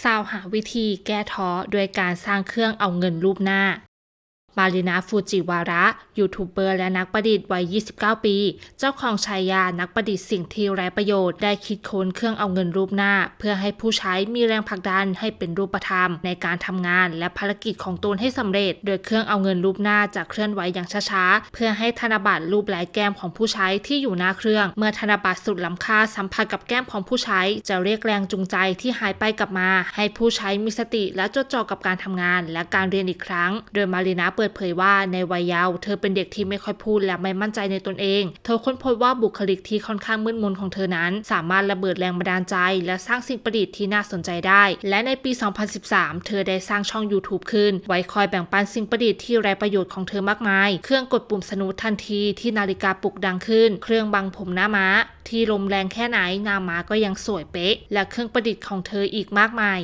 ซาวหาวิธีแก้ท้อด้วยการสร้างเครื่องเอาเงินรูปหน้า มารินาฟูจิวาระยูทูบเบอร์และนักประดิษฐ์วัย 29 ปี เจ้าของฉายานักประดิษฐ์สิ่งที่ไร้ประโยชน์ได้คิดค้นเครื่องเอาเงินรูปหน้า เพื่อให้ผู้ใช้มีแรงผลักดันให้เป็นรูปธรรม ในการทำงานและภารกิจของตนให้สำเร็จ โดยเครื่องเอาเงินรูปหน้าจะเคลื่อนไหวอย่างช้าๆ เพื่อให้ธนบัตรรูปลายแก้มของผู้ใช้ที่อยู่หน้าเครื่อง เมื่อธนบัตรสุดล้ำค่าสัมผัสกับแก้มของผู้ใช้ จะเรียกแรงจูงใจที่หายไปกลับมา ให้ผู้ใช้มีสติและจดจ่อกับการทำงาน และการเรียนอีกครั้ง โดยมารีนาเปิปิดเผยว่าในวัยเยาว์เธอเป็นเด็กที่ไม่ค่อยพูดและไม่มั่นใจในตนเอง เธอค้นพบว่าบุคลิกที่ค่อนข้างมืดมนของเธอนั้น สามารถระเบิดแรงบันดาลใจ และสร้างสิ่งประดิษฐ์ที่น่าสนใจได้ และในปี 2013 เธอได้สร้างช่อง YouTube ขึ้น ไว้คอยแบ่งปันสิ่งประดิษฐ์ที่ไร้ประโยชน์ของเธอมากมาย เครื่องกดปุ่มสนุทันทีที่นาฬิกาปลุกดังขึ้น เครื่องบังผมหน้าม้า ที่ลมแรงแค่ไหนหน้าม้าก็ยังสวยเป๊ะ และเครื่องประดิษฐ์ของเธออีกมากมาย